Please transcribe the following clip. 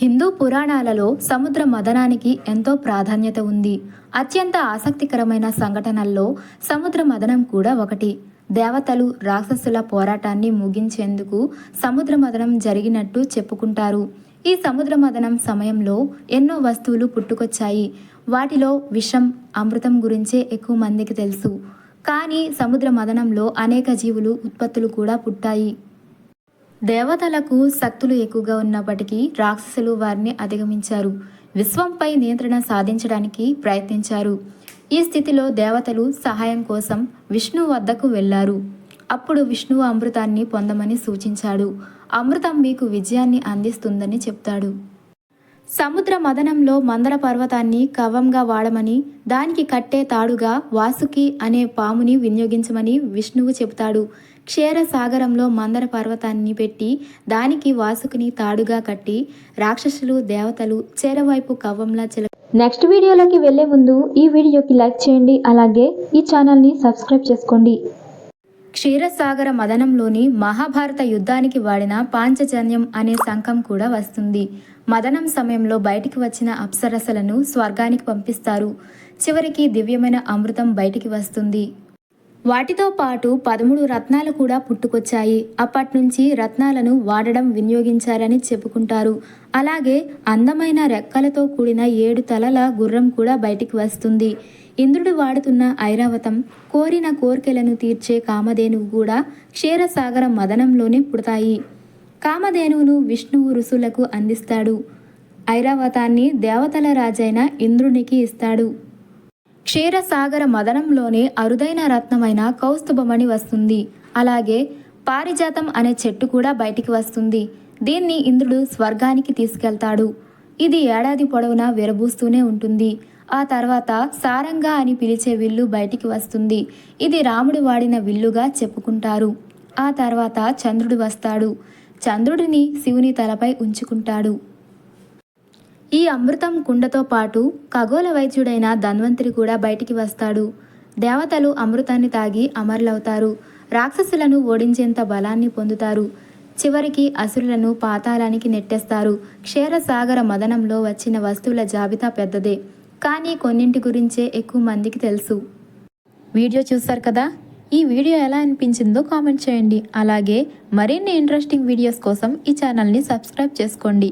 హిందూ పురాణాలలో సముద్ర మదనానికి ఎంతో ప్రాధాన్యత ఉంది. అత్యంత ఆసక్తికరమైన సంఘటనల్లో సముద్ర మదనం కూడా ఒకటి. దేవతలు రాక్షసుల పోరాటాన్ని ముగించేందుకు సముద్ర మదనం జరిగినట్టు చెప్పుకుంటారు. ఈ సముద్ర మదనం సమయంలో ఎన్నో వస్తువులు పుట్టుకొచ్చాయి. వాటిలో విషం అమృతం గురించే ఎక్కువ మందికి తెలుసు. కానీ సముద్ర మదనంలో అనేక జీవులు ఉత్పత్తులు కూడా పుట్టాయి. దేవతలకు శక్తులు ఎక్కువగా ఉన్నప్పటికీ రాక్షసులు వారిని అధిగమించారు. విశ్వంపై నియంత్రణ సాధించడానికి ప్రయత్నించారు. ఈ స్థితిలో దేవతలు సహాయం కోసం విష్ణు వద్దకు వెళ్ళారు. అప్పుడు విష్ణువు అమృతాన్ని పొందమని సూచించాడు. అమృతం మీకు విజయాన్ని అందిస్తుందని చెప్తాడు. సముద్ర మదనంలో మందర పర్వతాన్ని కవంగా వాడమని దానికి కట్టే తాడుగా వాసుకి అనే పాముని వినియోగించమని విష్ణువు చెబుతాడు. క్షీరసాగరంలో మందర పర్వతాన్ని పెట్టి దానికి వాసుకుని తాడుగా కట్టి రాక్షసులు దేవతలు చేరవైపు కవ్వంలా చిల నెక్స్ట్ వీడియోలోకి వెళ్ళే ముందు ఈ వీడియోకి లైక్ చేయండి అలాగే ఈ ఛానల్ని సబ్స్క్రైబ్ చేసుకోండి. క్షీరసాగర మదనంలోని మహాభారత యుద్ధానికి వాడిన పాంచజన్యం అనే శంఖం కూడా వస్తుంది. మదనం సమయంలో బయటికి వచ్చిన అప్సరసలను స్వర్గానికి పంపిస్తారు. చివరికి దివ్యమైన అమృతం బయటికి వస్తుంది. వాటితో పాటు పదమూడు రత్నాలు కూడా పుట్టుకొచ్చాయి. అప్పటినుంచి రత్నాలను వాడడం వినియోగించారని చెప్పుకుంటారు. అలాగే అందమైన రెక్కలతో కూడిన ఏడు తలల గుర్రం కూడా బయటికి వస్తుంది. ఇంద్రుడు వాడుతున్న ఐరావతం కోరిన కోర్కెలను తీర్చే కామధేనువు కూడా క్షీరసాగర మదనంలోనే పుడతాయి. కామధేనువును విష్ణువు ఋషులకు అందిస్తాడు. ఐరావతాన్ని దేవతల రాజైన ఇంద్రునికి ఇస్తాడు. క్షీరసాగర మదనంలోనే అరుదైన రత్నమైన కౌస్తుభమణి వస్తుంది. అలాగే పారిజాతం అనే చెట్టు కూడా బయటికి వస్తుంది. దీన్ని ఇంద్రుడు స్వర్గానికి తీసుకెళ్తాడు. ఇది ఏడాది పొడవునా విరబూస్తూనే ఉంటుంది. ఆ తర్వాత సారంగా అని పిలిచే విల్లు బయటికి వస్తుంది. ఇది రాముడు వాడిన విల్లుగా చెప్పుకుంటారు. ఆ తర్వాత చంద్రుడు వస్తాడు. చంద్రుడిని శివుని తలపై ఉంచుకుంటాడు. ఈ అమృతం కుండతో పాటు ఖగోళ వైద్యుడైన ధన్వంతరి కూడా బయటికి వస్తాడు. దేవతలు అమృతాన్ని తాగి అమరులవుతారు. రాక్షసులను ఓడించేంత బలాన్ని పొందుతారు. చివరికి అసురులను పాతాళానికి నెట్టేస్తారు. క్షీరసాగర మదనంలో వచ్చిన వస్తువుల జాబితా పెద్దదే. కానీ కొన్నింటి గురించే ఎక్కువ మందికి తెలుసు. వీడియో చూస్తారు కదా? ఈ వీడియో ఎలా అనిపించిందో కామెంట్ చేయండి. అలాగే మరిన్ని ఇంట్రెస్టింగ్ వీడియోస్ కోసం ఈ ఛానల్ని సబ్స్క్రైబ్ చేసుకోండి.